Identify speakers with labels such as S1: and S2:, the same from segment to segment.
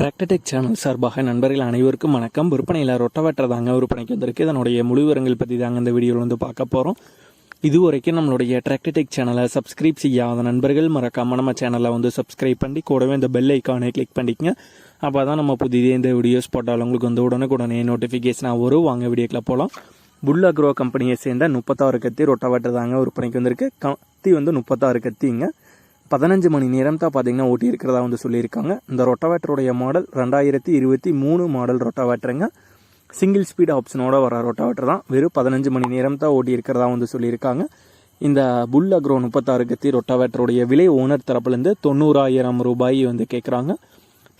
S1: Tractor Tech channel சார்பாக நண்பர்கள் அனைவருக்கும் வணக்கம். விற்பனையில் ரொட்டவேட்டர் தாங்க விற்பனைக்கு வந்திருக்கு. இதனுடைய முழு விவரங்கள் பற்றி தாங்க இந்த வீடியோவில் வந்து பார்க்க போகிறோம் இது வரைக்கும் நம்மளுடைய டிராக்டர்டெக் சேனலை சப்ஸ்கிரைப் செய்யாத நண்பர்கள் மறக்காம நம்ம சேனலை வந்து சப்ஸ்கிரைப் பண்ணி கூடவே இந்த பெல் ஐக்கானை கிளிக் பண்ணிக்கங்க. அப்போ தான் நம்ம புதிதே இந்த வீடியோஸ் போட்டாலும் உங்களுக்கு வந்து உடனுக்குடனே நோட்டிஃபிகேஷனாக வரும். வாங்க வீடியோக்கில் போகலாம் புல் அக்ரோ கம்பெனியை சேர்ந்த முப்பத்தாறு கத்தி ரொட்டவேட்டர் தாங்க விற்பனைக்கு வந்திருக்கு. கத்தி வந்து முப்பத்தாறு கத்திங்க. பதினஞ்சு மணி நேரம் தான் பார்த்தீங்கன்னா ஓட்டி இருக்கிறதா வந்து சொல்லியிருக்காங்க. இந்த ரொட்டாவேட்டருடைய மாடல் ரெண்டாயிரத்தி இருபத்தி மூணு மாடல் ரொட்டாவேட்டருங்க. சிங்கிள் ஸ்பீட் ஆப்ஷனோட வர ரொட்டாவேட்டர் தான். வெறும் பதினஞ்சு மணி நேரம் தான் ஓட்டி இருக்கிறதா வந்து சொல்லியிருக்காங்க. இந்த புல் அக்ரோ முப்பத்தாறு கத்தி ரொட்டாவேட்டருடைய விலை ஓனர் தரப்புலேருந்து தொண்ணூறாயிரம் ரூபாய் வந்து கேட்குறாங்க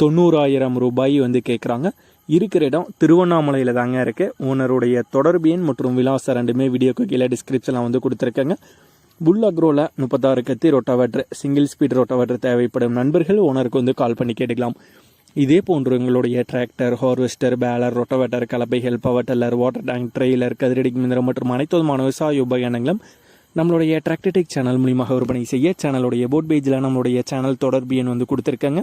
S1: தொண்ணூறாயிரம் ரூபாய் வந்து கேட்குறாங்க இருக்கிற இடம் திருவண்ணாமலையில் தாங்க இருக்குது ஓனருடைய தொடர்பு எண் மற்றும் விலாசம் ரெண்டுமே வீடியோக்கு கீழே டிஸ்கிரிப்ஷனில் வந்து கொடுத்துருக்கேங்க. புல் அக்ரோவில் முப்பத்தாறு கத்தி ரொட்டாவேட்டர் சிங்கிள் ஸ்பீட் ரொட்டாவேட்டர் தேவைப்படும் நண்பர்கள் ஓனருக்கு வந்து கால் பண்ணி கேட்டுக்கலாம். இதே போன்று உங்களுடைய tractor harvester baler rotavator கலப்பைகள் power tiller water tank trailer கதிரடி மிந்திரம் மற்றும் அனைத்து விதமான விவசாய உபகரணங்களும் நம்மளுடைய டிராக்டர்டெக் சேனல் மூலியமாக விற்பனை செய்ய சேனலுடைய போட் பேஜில் நம்மளுடைய சேனல் தொடர்பு எண் வந்து கொடுத்துருக்காங்க.